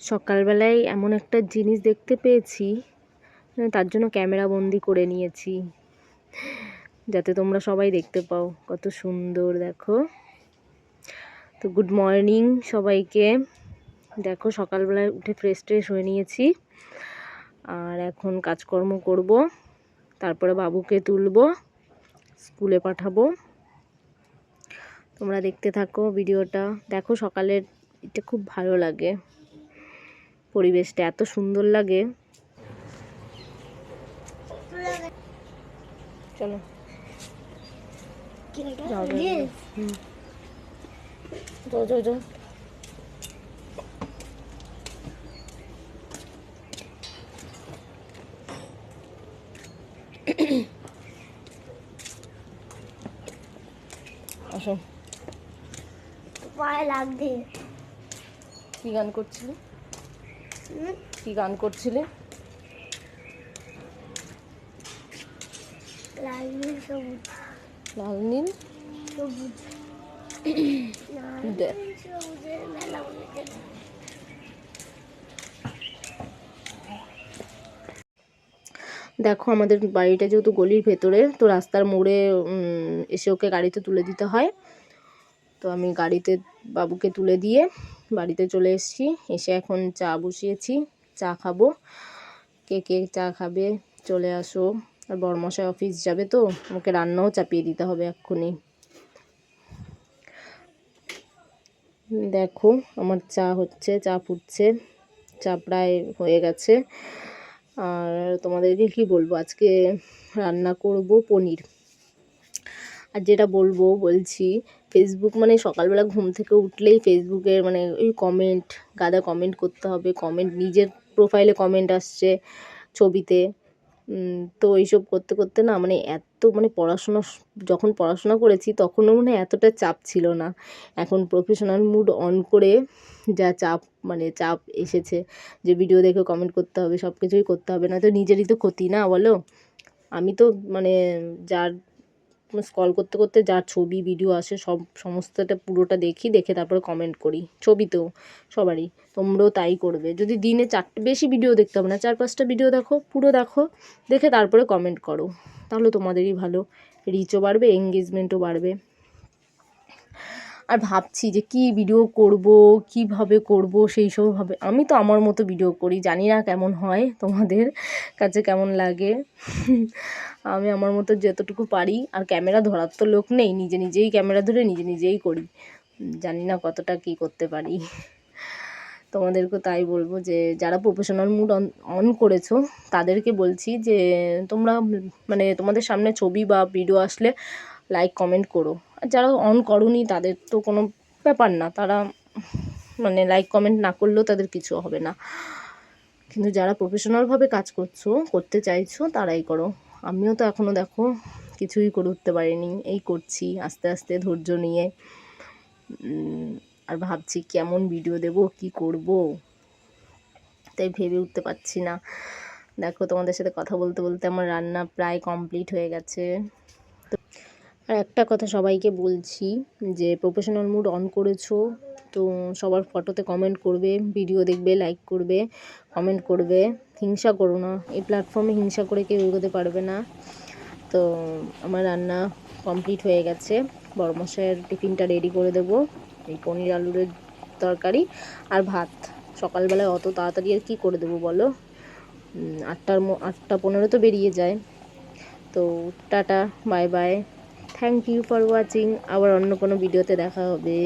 সকালবেলায় এমন একটা জিনিস দেখতে পেয়েছি তার জন্য ক্যামেরা বন্দি করে নিয়েছি। যাতে তোমরা সবাই দেখতে পাও কত সুন্দর, দেখো। তো গুড মর্নিং সবাইকে। দেখো, সকালবেলায় উঠে ফ্রেশ ট্রেশ হয়ে নিয়েছি। আর এখন কাজকর্ম করব, তারপরে বাবুকে তুলব, স্কুলে পাঠাবো। তোমরা দেখতে থাকো ভিডিওটা। দেখো, সকালের এটা খুব ভালো লাগে। পরিবেশটা এত সুন্দর লাগে। চলো। আসো। পায়ে লাগবে। কি গান করছিলে? কি গান করছিলে? লাল নীল সবুজ। লাল নীল? সবুজ। দেখ সবুজের মেলা বলেছে দেখো আমাদের বাড়িটা যেহেতু গলির ভেতরে তো রাস্তার মোড়ে এসে ওকে গাড়িতে তুলে দিতে হয়। তো আমি গাড়িতে বাবুকে তুলে দিয়ে বাড়িতে চলে এসেছি। এসে এখন চা বসিয়েছি, চা খাব। কে কে চা খাবে চলে আসো। আর বড়মশাই অফিস যাবে তো, ওকে রান্নাও চাপিয়ে দিতে হবে এক্ষুনি। দেখো, আমার চা হচ্ছে, চা ফুটছে, চা প্রায় হয়ে গেছে। আর তোমাদেরকে কি বলব? আজকে রান্না করব পনির। আর যেটা বলব, বলছি ফেসবুক মানে সকালবেলা ঘুম থেকে উঠলেই ফেসবুকের মানে ওই কমেন্ট গাদা কমেন্ট করতে হবে। কমেন্ট নিজের প্রোফাইলে কমেন্ট আসছে ছবিতে। তো এইসব করতে করতে না মানে এত মানে পড়াশোনা, যখন পড়াশোনা করেছি তখনও মানে এতটা চাপ ছিল না। এখন প্রফেশনাল মুড অন করে যা চাপ মানে চাপ এসেছে যে ভিডিও দেখে কমেন্ট করতে হবে সব কিছুই করতে হবে। না তো নিজেরই তো ক্ষতি না বলো? আমি তো মানে যার স্কল করতে করতে যা ছবি ভিডিও আসে, সব, সমস্তটা পুরোটা দেখি, দেখে তারপরে কমেন্ট করি। ছবিতেও সবারই, তোমরাও তাই করবে। যদি দিনে চারটে বেশি ভিডিও দেখতে হবে না, চার, পাঁচটা ভিডিও দেখো, পুরো দেখো, দেখে তারপরে কমেন্ট করো। তাহলে তোমাদেরই ভালো রিচও বাড়বে এঙ্গেজমেন্টও বাড়বে। আর ভাবছি যে কি ভিডিও করব, কীভাবে করব, সেই সব ভাবে। আমি তো আমার মতো ভিডিও করি, জানি না কেমন হয় তোমাদের কাছে কেমন লাগে। আমি আমার মতো যতটুকু পারি, আর ক্যামেরা ধরার তো লোক নেই, নিজে নিজেই ক্যামেরা ধরে নিজে নিজেই করি। জানি না কতটা কি করতে পারি। তোমাদেরকে তাই বলব যে, যারা প্রফেশনাল মুড অন অন করেছ, তাদেরকে বলছি যে, তোমরা মানে তোমাদের সামনে ছবি বা ভিডিও আসলে লাইক কমেন্ট করো। যারা অন করনি তাদের তো কোনো ব্যাপার না। তারা মানে লাইক কমেন্ট না করলেও তাদের কিছু হবে না। কিন্তু যারা প্রফেশনালভাবে কাজ করছ, করতে চাইছো, তারাই করো। আমিও তো এখনও দেখো কিছুই করে উঠতে পারিনি। এই করছি, আস্তে আস্তে ধৈর্য নিয়ে। আর ভাবছি কেমন ভিডিও দেব, কি করব? তাই ভেবে উঠতে পারছি না। দেখো তোমাদের সাথে কথা বলতে বলতে আমার রান্না প্রায় কমপ্লিট হয়ে গেছে। আর একটা কথা সবাইকে বলছি যে প্রফেশনাল মুড অন করেছ, তো সবার ফটোতে কমেন্ট করবে ভিডিও দেখবে লাইক করবে কমেন্ট করবে। হিংসা করো না, এই প্ল্যাটফর্মে হিংসা করে কেউ এগোতে পারবে না। তো আমার রান্না কমপ্লিট হয়ে গেছে। বড়মশাইয়ের টিফিনটা রেডি করে দেবো, এই পনির আলুর তরকারি আর ভাত। সকালবেলায় অত তাড়াতাড়ি আর কী করে দেবো বলো? আটটার আটটা পনেরো তো বেরিয়ে যায়। তো tata bye bye thank you for watching আবার অন্য কোনো ভিডিওতে দেখা হবে।